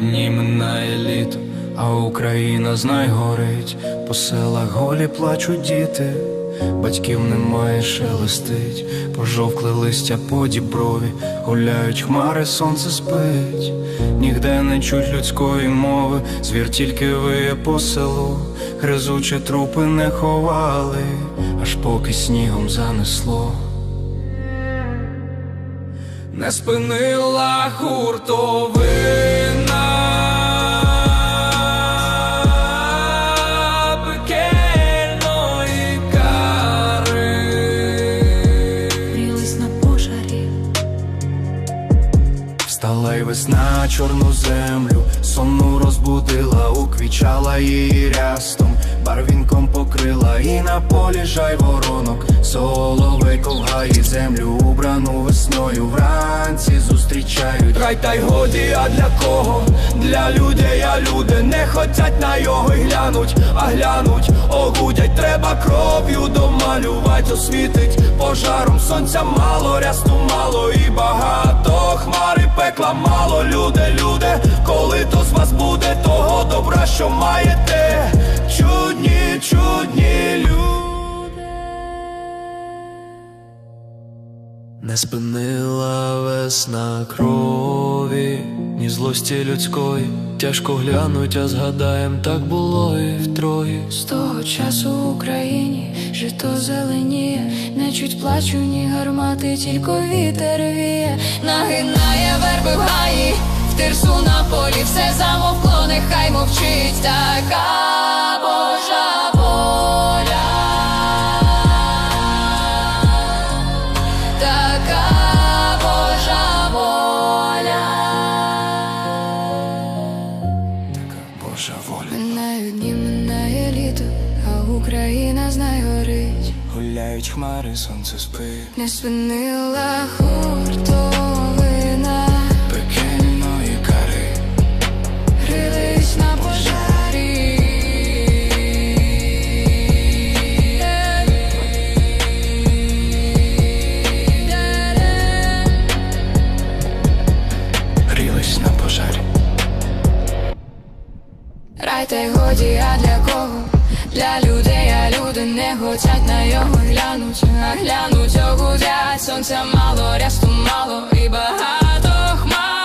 Минає дні, минає літо, а Україна знай горить, по селах голі плачуть діти, батьків немає, шелестить, пожовкли листя по діброві, гуляють хмари, сонце спить, нігде не чуть людської мови, звір тільки виє по селу, гризучі трупи не ховали, аж поки снігом занесло. Не спинила хуртовина й весна чорну землю, сонну розбудила, уквічала її рястом, барвінком покрила і на полі жай воронок, соловейко в гаї землю, убрану весною. Вранці зустрічають. Рай та й годі, а для кого? Для людей, а люди не хотять на його й глянуть, а глянуть, огудять, треба кров'ю домалювать, освітить пожаром сонця мало, рясту мало і багато хмари пекла мало, люди, люди, коли то з вас буде того добра, що маєте, чудні, чудні люди. Не спинила весна крові, ні злості людської, тяжко глянуть, а згадаєм, так було і втрої. з того часу в Україні жито зеленіє, не чуть плачу, ні гармати, тільки вітер віє, нагинає верби в гаї, в тирсу на полі все замовкло, нехай мовчить така Божа воля. Така Божа воля. Така Божа воля. Минають дні, минає літо, а Україна знай горить, Гуляють хмари, сонце спить, не спинила хуртовина, пекельної кари. грились на пожарі. Грілись на пожарі. Рай та й годі, а для кого? для людей, а люди не хочуть на його глянуть, а глянуть огудять, сонця мало, рясту мало і багато хмар.